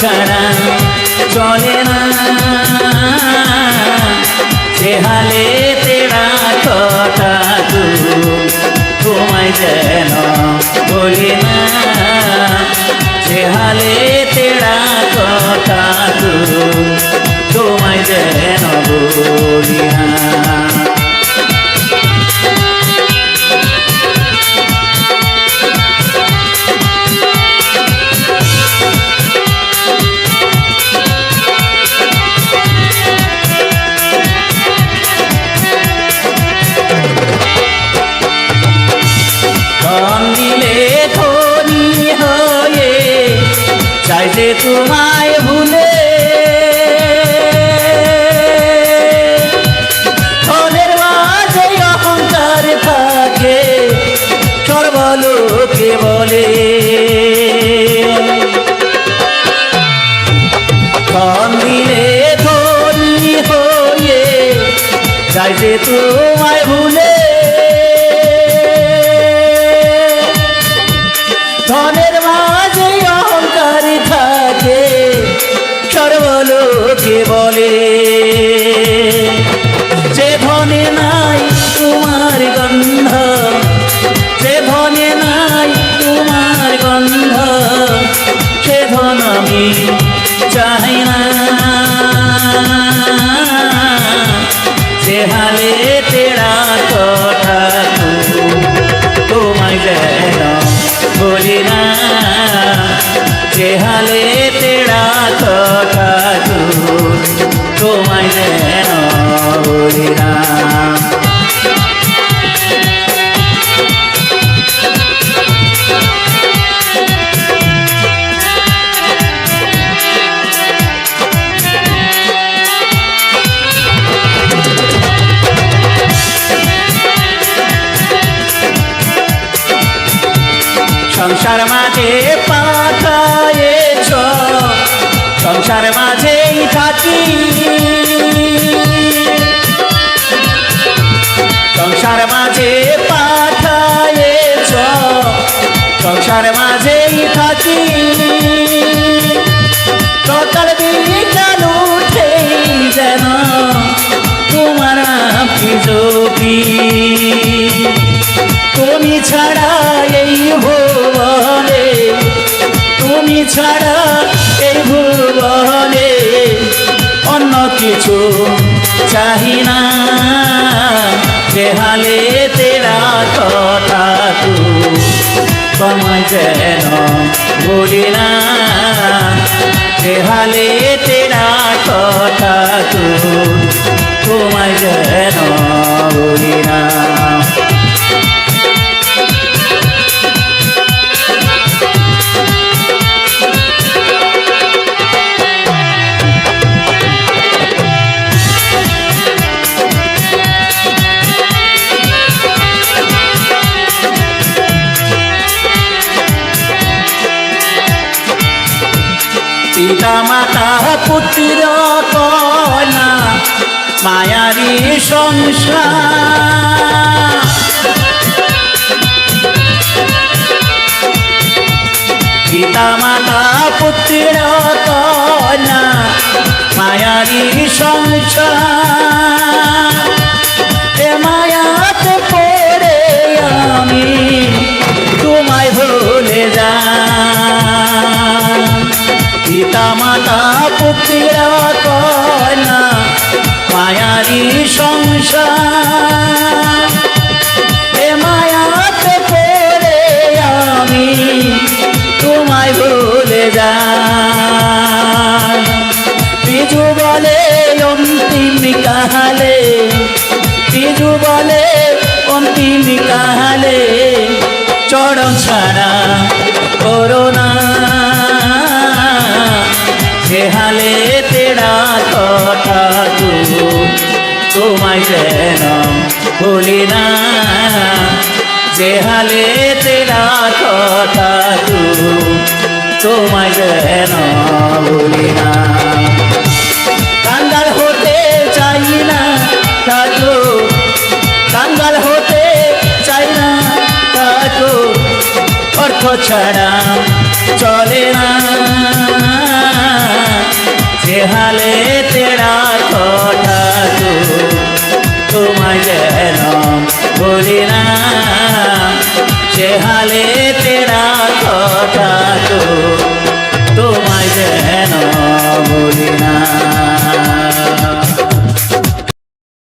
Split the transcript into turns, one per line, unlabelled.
ছাড়া চলে না। যে হালে তেরা কথা তোমায় যেন বলি না। যে হালে তেরা কথা তোমায় যেন বলি যে তোমায় ভুলে। ধনের মাঝে অহংকার থাকে সর্বলোকে বলে। যে তোমায় ভুলে। সর্বলোকে বলে, যে ধনে নাই তোমার গন্ধ, যে ধনে নাই তোমার গন্ধ, সে ধন আমি চাই না। যে হালে তেরা কথা তোমায় বলি না, যে হালে সংসার মাঝে পাঠায়েছ, সংসার মাঝেই থাকি। সংসার মাঝে পাঠায়েছ, সংসার মাঝেই থাকি। সকাল বিকাল উঠেই যেন তোমার জপি তুমি ছাড়া এই তুমি ছাড়া এই ভুবনে অন্য কিছু চাহি না। দেহালে তেরা কথা তু, তোমায় যেন বলি না। দেহালে তেরা কথা তু, তোমায় যেন বলি না। পিতা মাতা পুত্র কনা মায়ারি সংসার। পিতা মাতা পুত্র কনা মায়ারি সংসার। পুত্র কন্যা মায়ারি সংসার। এ মায়াতে পড়ে আমি তোমায় ভুলে যা বিজু বলে, অন্তিম কাহালে, বিজু বলে, অন্তিম কাহালে, চরণ ছাড়া করোনা হালে তেরা কথা তোমায় যেন ভুলি না। যে হালে তেরা কথা তোমায় যেন ভুলি না। কাঙ্গাল হতে চাই না কাজু কাঙ্গাল হতে চাই না কাজু অর্থ ছাড়া হালে তেড়া কথা তোমায় যেন বলি না। সে হালে